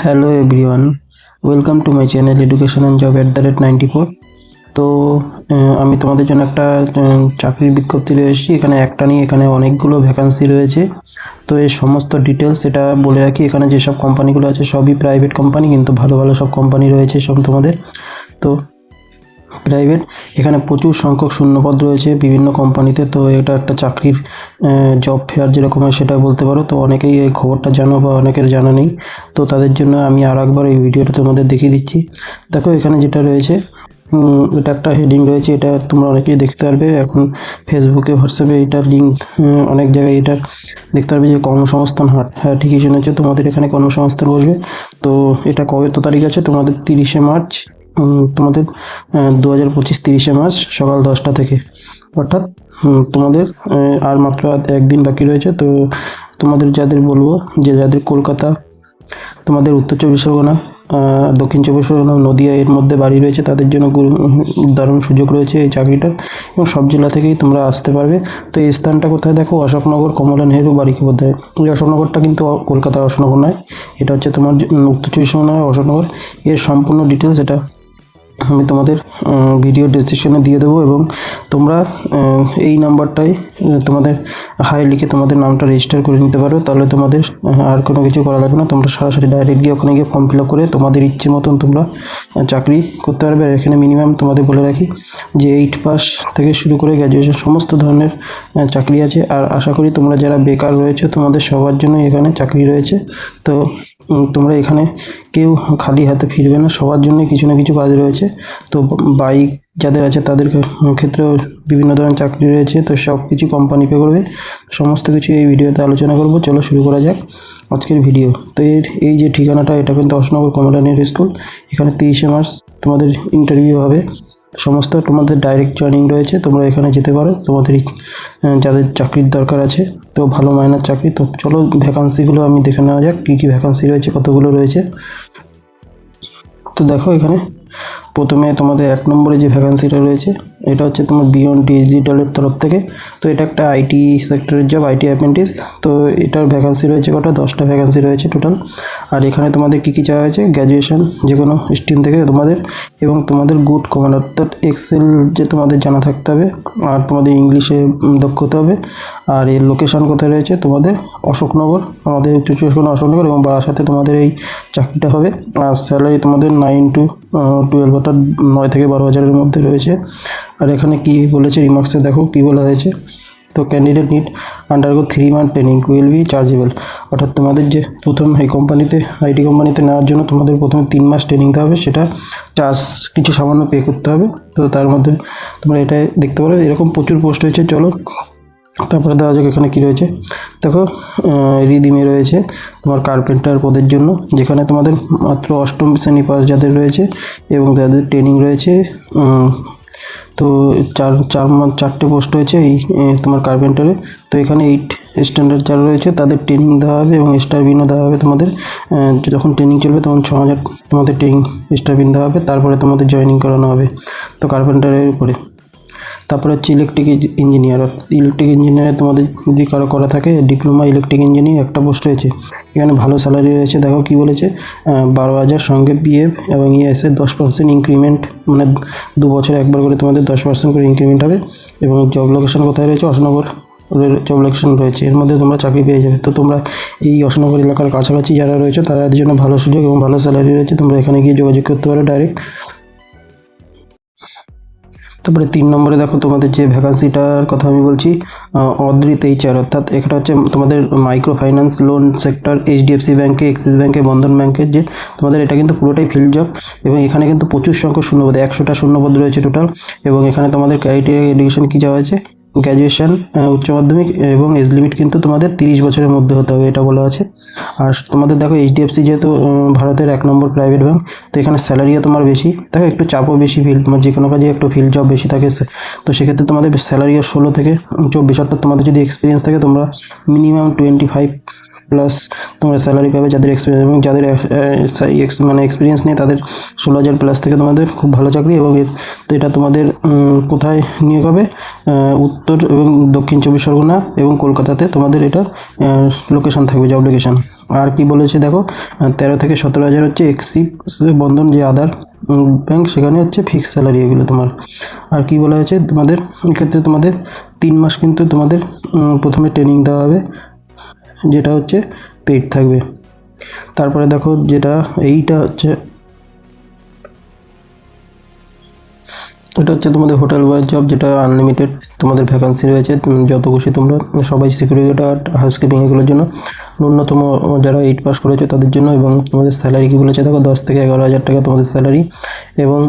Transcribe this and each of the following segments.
Hello everyone welcome to my channel education and job at the rate ninety four তো আমি তোমাদের জন্য একটা চাকরির বিজ্ঞপ্তি রয়েছি এখানে একটা নিয়ে এখানে অনেকগুলো ভ্যাকান্সি রয়েছে। তো এই সমস্ত ডিটেলস এটা বলে রাখি। এখানে যেসব কোম্পানিগুলো আছে, সবই প্রাইভেট কোম্পানি কিন্তু ভালো ভালো সব কোম্পানি রয়েছে সব তোমাদের। তো প্রাইভেট এখানে প্রচুর সংখ্যক শূন্যপদ রয়েছে, বিভিন্ন কোম্পানিতে তো। এটা একটা চাকরির জব ফেয়ার যেরকম হয় সেটা বলতে পারো। তো অনেকেই এই খবরটা জানো বা অনেকের জানা নেই। তো তাদের জন্য আমি আর একবার এই ভিডিওটা তোমাদের দেখিয়ে দিচ্ছি। দেখো, এখানে যেটা রয়েছে এটা একটা হেডিং রয়েছে, এটা তোমরা অনেকেই দেখতে পারবে। এখন ফেসবুকে হোয়াটসঅ্যাপে এটার লিঙ্ক অনেক জায়গায় এটার দেখতে পারবে যে কর্মসংস্থান হাট। হ্যাঁ ঠিকই শুনেছো, তোমাদের এখানে কর্মসংস্থান বসবে। তো এটা কবে তো তারিখ আছে? তোমাদের তিরিশে মার্চ। তোমাদের দু হাজার পঁচিশ তিরিশে মার্চ সকাল দশটা থেকে। অর্থাৎ তোমাদের আর মাত্র একদিন বাকি রয়েছে। তো তোমাদের যাদের বলব যে যাদের কলকাতা, তোমাদের উত্তর চব্বিশ পরগনা দক্ষিণ চব্বিশ পরগনা, নদিয়া এর মধ্যে বাড়ি রয়েছে, তাদের জন্য দারুণ সুযোগ রয়েছে এই চাকরিটার। এবং সব জেলা থেকেই তোমরা আসতে পারবে। তো এই স্থানটা কোথায় দেখো? অশোকনগর কমলা নেহেরু বাড়িকে বোধহয় এই অশোকনগরটা কিন্তু অ- কলকাতা অশোকনগর নয়। এটা হচ্ছে তোমার উত্তর চব্বিশ পরগনা, অশোকনগর। এর সম্পূর্ণ ডিটেলস এটা। আমি তোমাদের ভিডিও ডিসক্রিপশনে দিয়ে দেবো এবং তোমরা এই নাম্বারটায় তোমাদের হাই লিখে তোমাদের নামটা রেজিস্টার করে নিতে পারো। তাহলে তোমাদের আর কোনো কিছু করা লাগবে না। তোমরা সরাসরি ডাইরেক্ট গিয়ে ওখানে গিয়ে ফর্ম ফিল করে তোমাদের ইচ্ছে মতন তোমরা চাকরি করতে পারবে। আর এখানে মিনিমাম তোমাদের বলে রাখি যে এইট পাস থেকে শুরু করে গ্র্যাজুয়েশন সমস্ত ধরনের চাকরি আছে। আর আশা করি তোমরা যারা বেকার রয়েছে, তোমাদের সবার জন্য এখানে চাকরি রয়েছে। তো তোমরা এখানে কেউ খালি হাতে ফিরবে না। সবার জন্য কিছু না কিছু কাজ রয়েছে। তো বাইক যাদের আছে তাদের ক্ষেত্রেও বিভিন্ন ধরনের চাকরি রয়েছে। তো সব কিছু কোম্পানি পে করবে। সমস্ত কিছু এই ভিডিওতে আলোচনা করব। চলো শুরু করা যাক আজকের ভিডিও। তো এর এই যে ঠিকানাটা, এটা কিন্তু অশোকনগর কমলা নেহেরু স্কুল। এখানে তিরিশে মার্চ তোমাদের ইন্টারভিউ হবে। সমস্ত তোমাদের ডাইরেক্ট জয়নিং রয়েছে। তোমরা এখানে যেতে পারো। তোমাদের যাদের চাকরির দরকার আছে। তো ভালো মাইনার চাকরি। তো চলো ভ্যাকান্সিগুলো আমি দেখে নেওয়া যাক, কী কী ভ্যাকান্সি রয়েছে, কতগুলো রয়েছে। তো দেখো এখানে, প্রথমে তোমাদের এক নম্বরে যে ভ্যাকান্সিটা রয়েছে এটা হচ্ছে তোমার বিয়ন্ড ডিজিটালের তরফ থেকে। তো এটা একটা আইটি সেক্টরের জব আইটি অ্যাপেন্টিস তো এটার ভ্যাকান্সি রয়েছে কটা? দশটা ভ্যাকান্সি রয়েছে টোটাল আর এখানে তোমাদের কী কী চাওয়া হয়েছে? গ্র্যাজুয়েশন যে কোনো স্ট্রিম থেকে তোমাদের। এবং তোমাদের গুড কমান অর্থাৎ এক্সেল যে তোমাদের জানা থাকতে হবে, আর তোমাদের ইংলিশে দক্ষ হতে হবে। আর এর লোকেশন কোথায় রয়েছে? তোমাদের অশোকনগর। আমাদের চব্বিশ অশোকনগর এবং বারাসাতে তোমাদের এই চাকরিটা হবে। আর স্যালারি তোমাদের নাইন টু টুয়েলভ অর্থাৎ নয় থেকে বারো হাজারের মধ্যে রয়েছে। আর এখানে কি বলেছে রিমার্কসে দেখো কি বলা হয়েছে। তো candidate need undergo three month training will be chargeable অর্থাৎ তোমাদের যে প্রথম এই কোম্পানিতে আইটি কোম্পানিতে নেওয়ার জন্য তোমাদের প্রথমে তিন মাস ট্রেনিং দিতে হবে, সেটা চার্জ কিছু সামান্য পে করতে হবে। তো তার মধ্যে তোমরা এটাই দেখতে পারো। এরকম প্রচুর পোস্ট হয়েছে চলো তারপরে দেওয়া যাক এখানে কী রয়েছে। দেখো রিদিমে রয়েছে তোমার কার্পেন্টার পদের জন্য, যেখানে তোমাদের মাত্র অষ্টম শ্রেণি পাস যাদের রয়েছে এবং যাদের ট্রেনিং রয়েছে তো চার চার চারটে পোস্ট রয়েছে এই তোমার কার্পেন্টারে তো এখানে এইট স্ট্যান্ডার্ড যারা রয়েছে, তাদের ট্রেনিং দেওয়া হবে এবং স্টারবিনও দেওয়া হবে তোমাদের। যখন ট্রেনিং চলবে, তখন ছ হাজার তোমাদের ট্রেনিং স্টারবিন দেওয়া হবে। তারপরে তোমাদের জয়েনিং করানো হবে। তো কার্পেন্টারের উপরে। তারপরে হচ্ছে ইলেকট্রিক ইঞ্জিনিয়ার ইলেকট্রিক ইঞ্জিনিয়ার তোমাদের যদি কারও করা থাকে ডিপ্লোমা ইলেকট্রিক ইঞ্জিনিয়ার একটা পোস্ট রয়েছে। এখানে ভালো স্যালারি রয়েছে, দেখো কি বলেছে বারো হাজার সঙ্গে পিএফ এবং ইএসএর দশ পার্সেন্ট ইনক্রিমেন্ট মানে দু বছরে একবার করে তোমাদের দশ পার্সেন্ট করে ইনক্রিমেন্ট হবে। এবং জব লোকেশন কোথায় রয়েছে? অশোকনগর জব লোকেশন রয়েছে। এর মধ্যে তোমরা চাকরি পেয়ে যাবে। তো তোমরা এই অশোকনগর এলাকার কাছাকাছি যারা রয়েছে তাদের জন্য ভালো সুযোগ এবং ভালো স্যালারি রয়েছে। তোমরা এখানে গিয়ে যোগাযোগ করতে পারো ডাইরেক্ট তারপরে তিন নম্বরে দেখো তোমাদের যে ভ্যাকান্সিটার কথা আমি বলছি অদ্রিত এইচআর অর্থাৎ এটা হচ্ছে তোমাদের micro finance loan sector HDFC ব্যাঙ্কে এক্সিস ব্যাঙ্কে বন্ধন ব্যাঙ্কের যে তোমাদের এটা কিন্তু পুরোটাই ফিল্ড জব এবং এখানে কিন্তু প্রচুর সংখ্যক শূন্যপদ, একশোটা শূন্যপদ রয়েছে টোটাল এবং এখানে তোমাদের ক্রাইটেরিয়া এডুকেশন কী যাওয়া হয়েছে? গ্র্যাজুয়েশন উচ্চ মাধ্যমিক এবং এজ লিমিট কিন্তু তোমাদের তিরিশ বছরের মধ্যে হতে হবে, এটা বলা আছে। আর তোমাদের দেখো এইচডিএফসি যেহেতু ভারতের এক নম্বর প্রাইভেট ব্যাঙ্ক তো এখানে স্যালারিও তোমার বেশি। দেখো একটু চাপও বেশি ফিল তোমার যে কোনো কাজে একটু ফিল্ড জব বেশি থাকে তো সেক্ষেত্রে তোমাদের স্যালারিও ষোলো থেকে চব্বিশ, অর্থাৎ তোমাদের যদি এক্সপিরিয়েন্স থাকে, তোমরা মিনিমাম টোয়েন্টি ফাইভ প্লাস তোমরা স্যালারি পাবে যাদের এক্সপিরিয়েন্স এবং যাদের মানে এক্সপিরিয়েন্স নেই তাদের ষোলো হাজার প্লাস থেকে তোমাদের খুব ভালো চাকরি এবং এর এটা তোমাদের কোথায় নিয়োগ হবে? উত্তর এবং দক্ষিণ চব্বিশ পরগনা এবং কলকাতাতে তোমাদের এটা লোকেশন থাকবে জব লোকেশন আর কি বলেছে দেখো তেরো থেকে সতেরো হাজার হচ্ছে এক্সিপ বন্ধন, যে আধার ব্যাংক সেখানে হচ্ছে ফিক্স স্যালারি এগুলো তোমার। আর কি বলা হয়েছে তোমাদের, এক্ষেত্রে তোমাদের তিন মাস কিন্তু তোমাদের প্রথমে ট্রেনিং দেওয়া হবে। যেটা হচ্ছে পেইড থাকবে। তারপরে দেখো যেটা এইটা হচ্ছে এটা হচ্ছে তোমাদের হোটেল বয়ের জব যেটা আনলিমিটেড তোমাদের ভ্যাকান্সি রয়েছে যত খুশি তোমরা, সবাই সিকিউরিটি গার্ড হাউসকিপিং এগুলোর জন্য, ন্যূনতম যারা এইট পাস করেছে তাদের জন্য এবং তোমাদের স্যালারি কী বলেছে দেখো, দশ থেকে এগারো হাজার টাকা তোমাদের স্যালারি এবং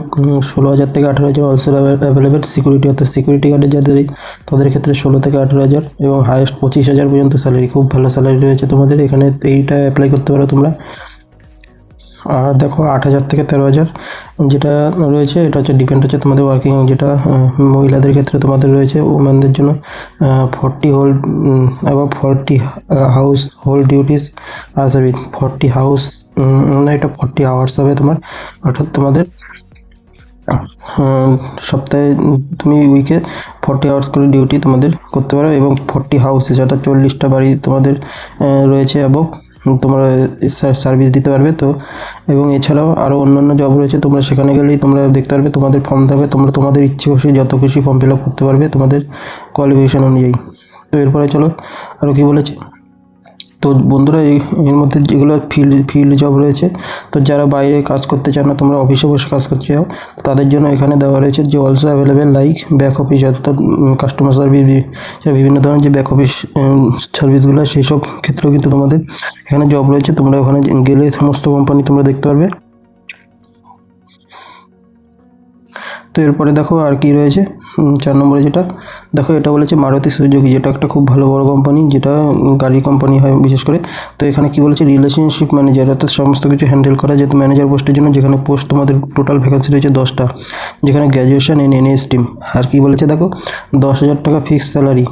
ষোলো হাজার থেকে আঠারো হাজার অলসো অ্যাভেলেবেল সিকিউরিটি অর্থাৎ সিকিউরিটি গার্ডের যাদের তাদের ক্ষেত্রে ষোলো থেকে আঠারো হাজার এবং হায়েস্ট পঁচিশ হাজার পর্যন্ত স্যালারি খুব ভালো স্যালারি রয়েছে তোমাদের, এখানে এইটা অ্যাপ্লাই করতে পারো তোমরা। আর দেখো আট হাজার থেকে তেরো হাজার যেটা রয়েছে, এটা হচ্ছে ডিপেন্ড হচ্ছে তোমাদের ওয়ার্কিং যেটা মহিলাদের ক্ষেত্রে তোমাদের রয়েছে ওমেনদের জন্য ফর্টি হোল্ড এবং ফর্টি হাউস হোল ডিউটিস আর সরি ফর্টি হাউস না এটা ফর্টি আওয়ার্স হবে তোমার, অর্থাৎ তোমাদের সপ্তাহে তুমি উইকে ফর্টি আওয়ার্স করে ডিউটি তোমাদের করতে পারো, এবং ফর্টি হাউসে যেটা চল্লিশটা বাড়ি তোমাদের রয়েছে এবং তোমরা সার্ভিস দিতে পারবে তো? এবং এছাড়াও আরও অন্যান্য জব রয়েছে, তোমরা সেখানে গেলেই তোমরা দেখতে পারবে, তোমাদের ফর্ম দেবে, তোমরা তোমাদের ইচ্ছে খুশি, যত খুশি ফর্ম ফিল আপ করতে পারবে তোমাদের কোয়ালিফিকেশান অনুযায়ী। তো এরপরে চলো আরও কী বলেছে? তো বন্ধুরা এর মধ্যে যেগুলো ফিল্ড ফিল্ড জব রয়েছে, তো যারা বাইরে কাজ করতে চান না, তোমরা অফিসে বসে কাজ করতে চাও তাদের জন্য এখানে দেওয়া রয়েছে যে also available like back office অর্থাৎ কাস্টমার সার্ভিস বিভিন্ন ধরনের যে ব্যাক অফিস সার্ভিসগুলো সেই সব ক্ষেত্রেও কিন্তু তোমাদের এখানে জব রয়েছে। তোমরা ওখানে গেলে সমস্ত কোম্পানি তোমরা দেখতে পারবে। তো এরপরে দেখো আর কি রয়েছে চার নম্বরে যেটা দেখো, এটা বলেছে মারুতি সুজুকি, যেটা একটা খুব ভালো বড় কোম্পানি যেটা গাড়ি কোম্পানি হয় বিশেষ করে। তো এখানে কি বলেছে? রিলেশনশিপ ম্যানেজার অর্থাৎ সমস্ত কিছু হ্যান্ডেল করা যেহেতু ম্যানেজার পোস্টের জন্য, যেখানে পোস্ট তোমাদের টোটাল ভ্যাকেন্সি রয়েছে দশটা, যেখানে গ্র্যাজুয়েশন এন এনএস টিম আর কি বলেছে দেখো? দশ হাজার টাকা ফিক্সড স্যালারি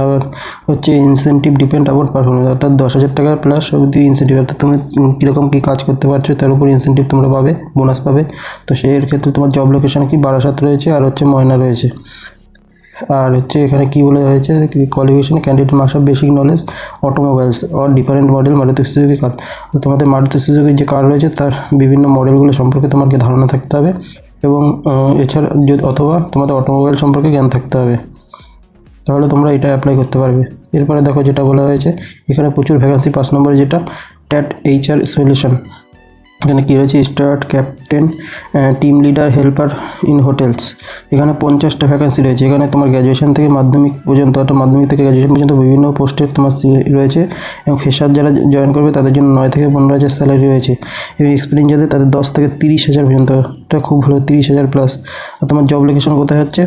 আর হচ্ছে ইনসেন্টিভ ডিপেন্ড আপন পারফরমেন্স অর্থাৎ দশ হাজার টাকা প্লাস অবধি ইনসেন্টিভ অর্থাৎ তুমি কীরকম কী কাজ করতে পারছ, তার উপর ইনসেন্টিভ তোমরা পাবে বোনাস পাবে। তো সেই ক্ষেত্রে তোমার জব লোকেশন কি বারাসাত রয়েছে, আর হচ্ছে ময়না রয়েছে। আর হচ্ছে এখানে কি বলা হয়েছে? Qualification candidate marks of basic knowledge automobiles or different model Maruti Suzuki car তোমাদের মারুতি সুজুকির যে কার রয়েছে, তার বিভিন্ন মডেলগুলো সম্পর্কে তোমাকে ধারণা থাকতে হবে এবং এছাড়া অথবা তোমাদের অটোমোবাইল সম্পর্কে জ্ঞান থাকতে হবে। তাহলে তোমরা এটা অ্যাপ্লাই করতে পারবে। এরপরে দেখো যেটা বলা হয়েছে, এখানে প্রচুর ভ্যাকান্সি পাঁচ নম্বরে যেটা ট্যাট এইচআর সলিউশন এখানে কী রয়েছে? Start captain team leader, helper in hotels. এখানে পঞ্চাশটা ভ্যাকান্সি রয়েছে। এখানে তোমার গ্র্যাজুয়েশন থেকে মাধ্যমিক পর্যন্ত অর্থাৎ মাধ্যমিক থেকে গ্র্যাজুয়েশন পর্যন্ত বিভিন্ন পোস্টের তোমার রয়েছে এবং ফ্রেশার যারা জয়েন করবে তাদের জন্য নয় থেকে পনেরো হাজার স্যালারি রয়েছে। এবং এক্সপিরিয়েন্স যাদের, তাদের দশ থেকে তিরিশ হাজার পর্যন্ত। এটা খুব ভালো, তিরিশ হাজার প্লাস আর তোমার জব লোকেশন কোথায় হচ্ছে?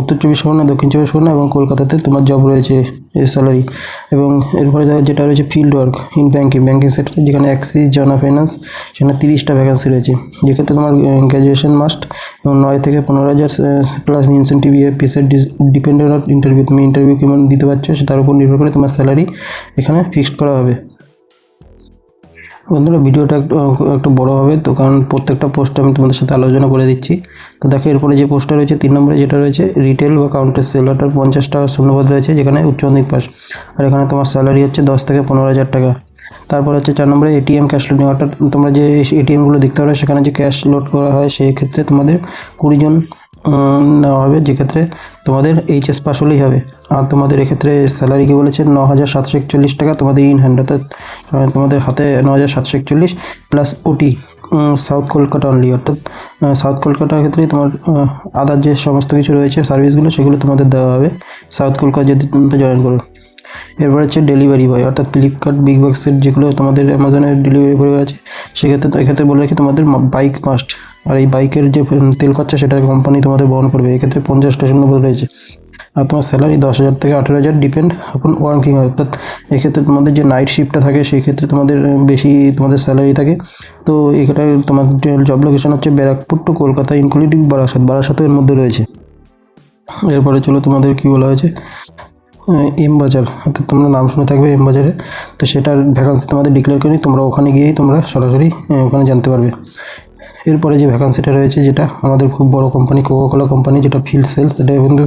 উত্তর চব্বিশ পরগনা, দক্ষিণ চব্বিশ পরগনা এবং কলকাতাতে তোমার জব রয়েছে। স্যালারি এবং এরপরে যেটা রয়েছে field work in banking banking সেক্টরে যেখানে অ্যাক্সিস জনা ফাইন্যান্স সেখানে তিরিশটা ভ্যাকান্সি রয়েছে। যেক্ষেত্রে তোমার গ্র্যাজুয়েশন মাস্ট এবং নয় থেকে পনেরো হাজার প্লাস ইনসেন্টিভ পিসের ডিপেন্ডেন্ট অন ইন্টারভিউ তুমি ইন্টারভিউ কেমন দিতে পারছ, সে তার উপর নির্ভর করে তোমার স্যালারি এখানে ফিক্সড করা হবে। বন্ধুরা ভিডিওটা একটু একটু বড় হবে তো কারণ প্রত্যেকটা পোস্ট আমি তোমাদের সাথে আলোচনা করে দিচ্ছি। তো দেখো এরপরে যে পোস্টটা রয়েছে তিন নম্বরে যেটা রয়েছে রিটেল বা কাউন্টার সেল অর্থাৎ পঞ্চাশ টাকা শূন্যপদ রয়েছে যেখানে উচ্চ মাধ্যমিক পাস। আর এখানে তোমার স্যালারি হচ্ছে দশ থেকে পনেরো হাজার টাকা। তারপর হচ্ছে চার নম্বরে এটিএম ক্যাশ লোডিং অর্থাৎ তোমরা যে এটিএমগুলো দেখতে পারো সেখানে যে ক্যাশ লোড করা হয় সেই ক্ষেত্রে তোমাদের কুড়ি জন উম, নেওয়া হবে যেক্ষেত্রে তোমাদের এইচএস পাস হলেই হবে। আর তোমাদের এক্ষেত্রে স্যালারি কি বলেছে? ন হাজার সাতশো একচল্লিশ টাকা তোমাদের ইন হ্যান্ড অর্থাৎ তোমাদের হাতে ন হাজার সাতশো একচল্লিশ plus OT south Kolkata only অর্থাৎ সাউথ কলকাতার ক্ষেত্রে তোমার আদার যে সমস্ত কিছু রয়েছে সার্ভিসগুলো সেগুলো তোমাদের দেওয়া হবে। সাউথ কলকাতা যদি জয়েন করো। এরপর হচ্ছে ডেলিভারি বয় অর্থাৎ ফ্লিপকার্ট বিগ বক্সের যেগুলো তোমাদের অ্যামাজনের ডেলিভারি বয় আছে, সেক্ষেত্রে এক্ষেত্রে বলে রাখি তোমাদের বাইক মাস্ট আর এই বাইকের যে তেল খরচা সেটা কোম্পানি তোমাদের বহন করবে। এক্ষেত্রে পঞ্চাশ স্টেশন বলে রয়েছে। আর তোমার স্যালারি দশ হাজার থেকে আঠেরো হাজার ডিপেন্ড আপন ওয়ার্কিং হয় অর্থাৎ এক্ষেত্রে তোমাদের যে নাইট শিফটটা থাকে সেই ক্ষেত্রে তোমাদের বেশি তোমাদের স্যালারি থাকে। তো এখানে তোমার জব লোকেশন হচ্ছে ব্যারাকপুর টু কলকাতা ইনক্লুডিং বারাসাত। বারাসাতের মধ্যে রয়েছে। এরপরে চলো তোমাদের কী বলা হয়েছে? এম বাজার। অর্থাৎ তোমরা নাম শুনে থাকবে এম বাজারে। তো সেটার ভ্যাকান্সি তোমাদের ডিক্লেয়ার করি তোমরা ওখানে গিয়েই তোমরা সরাসরি ওখানে জানতে পারবে। এরপরে যে ভ্যাকান্সিটা রয়েছে, যেটা আমাদের খুব বড় কোম্পানি কোকোকোলা কোম্পানি যেটা ফিল্ড সেলস এটা কিন্তু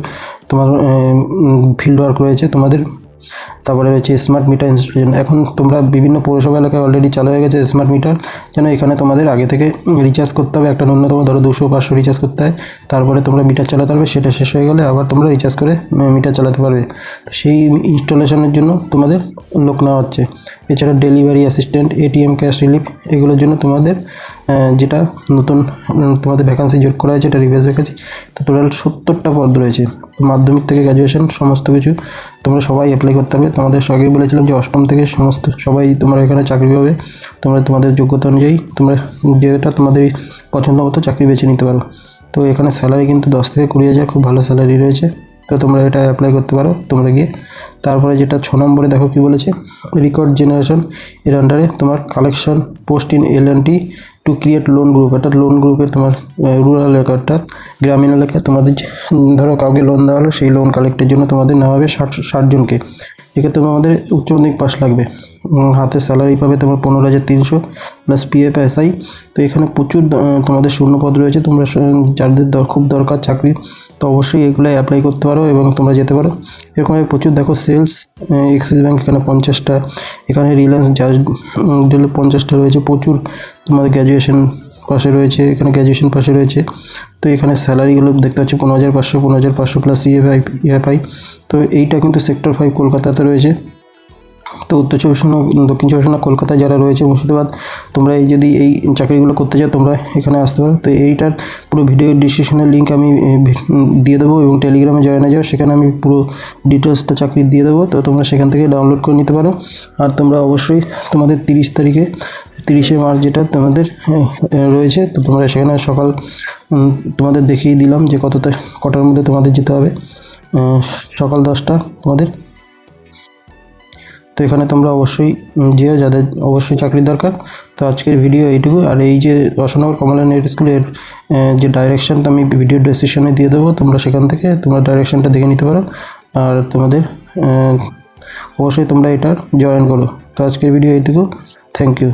তোমার ফিল্ড ওয়ার্ক রয়েছে তোমাদের। তারপরে রয়েছে স্মার্ট মিটার ইনস্টলেশন এখন তোমরা বিভিন্ন পৌরসভা এলাকায় অলরেডি চালু হয়ে গেছে স্মার্ট মিটার যেন এখানে তোমাদের আগে থেকে রিচার্জ করতে হবে। একটা ন্যূনতম ধরো দুশো পাঁচশো রিচার্জ করতে হয়। তারপরে তোমরা মিটার চালাতে পারবে, সেটা শেষ হয়ে গেলে আবার তোমরা রিচার্জ করে মিটার চালাতে পারবে। সেই ইনস্টলেশনের জন্য তোমাদের লোক নেওয়া হচ্ছে। এছাড়া delivery assistant ATM cash relief এগুলোর জন্য তোমাদের যেটা নতুন তোমাদের ভ্যাকান্সি যোগ করা হয়েছে, এটা রিভাইজ ভ্যাকান্সি তো টোটাল সত্তরটা পদ রয়েছে। মাধ্যমিক থেকে গ্র্যাজুয়েশন সমস্ত কিছু তোমরা সবাই অ্যাপ্লাই করতে হবে। তোমাদের আগেই বলেছিলাম যে অষ্টম থেকে সমস্ত, সবাই তোমরা এখানে চাকরি পাবে। তোমরা তোমাদের যোগ্যতা অনুযায়ী তোমরা যেটা তোমাদের পছন্দ মতো চাকরি বেছে নিতে পারো। তো এখানে স্যালারি কিন্তু দশ থেকে কুড়ি হাজার, খুব ভালো স্যালারি রয়েছে। তো তোমরা এটা অ্যাপ্লাই করতে পারো, তোমরা গিয়ে। তারপরে যেটা ছ নম্বরে দেখো কি বলেছে রেকর্ড জেনারেশন এর আন্ডারে তোমার collection post in L N T to create loan group অর্থাৎ লোন গ্রুপে তোমার রুরাল এলাকা, অর্থাৎ গ্রামীণ এলাকায় তোমাদের ধরো কাউকে লোন দেওয়া হলো, সেই লোন কালেক্টের জন্য তোমাদের নেওয়া হবে ষাট ষাটজনকে এক্ষেত্রে তোমাদের উচ্চ মাধ্যমিক পাস লাগবে। হাতে স্যালারি পাবে তোমার পনেরো হাজার তিনশো প্লাস পিএফ এসআই তো এখানে প্রচুর তোমাদের শূন্যপদ রয়েছে, তোমরা যাদের দর- খুব দরকার চাকরি, তো অবশ্যই এগুলো অ্যাপ্লাই করতে পারো এবং তোমরা যেতে পারো। এরকম প্রচুর, দেখো সেলস এক্সিস ব্যাংক এখানে পঞ্চাশটা, এখানে রিলায়েন্স ডিলে পঞ্চাশটা রয়েছে, প্রচুর তোমাদের গ্র্যাজুয়েশন পাশে রয়েছে, এখানে গ্র্যাজুয়েশন পাশে রয়েছে। তো এখানে স্যালারিগুলো দেখতে পাচ্ছি, পনেরো হাজার পাঁচশো, পনেরো হাজার পাঁচশো প্লাস ইএফআই ইএফআই তো এইটা কিন্তু সেক্টর ফাইভ কলকাতাতে রয়েছে। তো উত্তর চব্বিশ দক্ষিণ চব্বিশ কলকাতায় যারা রয়েছে মুর্শিদাবাদ তোমরা এই যদি এই চাকরিগুলো করতে চাও তোমরা এখানে আসতে পারো। তো এইটার পুরো ভিডিও ডিসক্রিপশনের লিঙ্ক আমি দিয়ে দেবো এবং টেলিগ্রামে জয়েন হয়ে যাও সেখানে আমি পুরো ডিটেলসটা চাকরি দিয়ে দেবো। তো তোমরা সেখান থেকে ডাউনলোড করে নিতে পারো। আর তোমরা অবশ্যই তোমাদের তিরিশ তারিখে তিরিশে মার্চ যেটা তোমাদের এ, রয়েছে তো তোমরা সেখানে সকাল তোমাদের দেখিয়ে দিলাম যে কতটা কটার মধ্যে তোমাদের যেতে হবে। সকাল দশটা তোমাদের। এখানে তোমরা অবশ্যই যেও, যাদের অবশ্যই চাকরির দরকার। তো আজকের ভিডিও এইটুকু। আর এই যে অশোকনগর কমলা নেট স্কুলের যে ডাইরেকশনটা আমি ভিডিও ডেসক্রিপশনে দিয়ে দেবো, তোমরা সেখান থেকে তোমরা ডাইরেকশনটা দেখে নিতে পারো। আর তোমাদের অবশ্যই তোমরা এটার জয়েন করো। তো আজকের ভিডিও এইটুকু। Thank you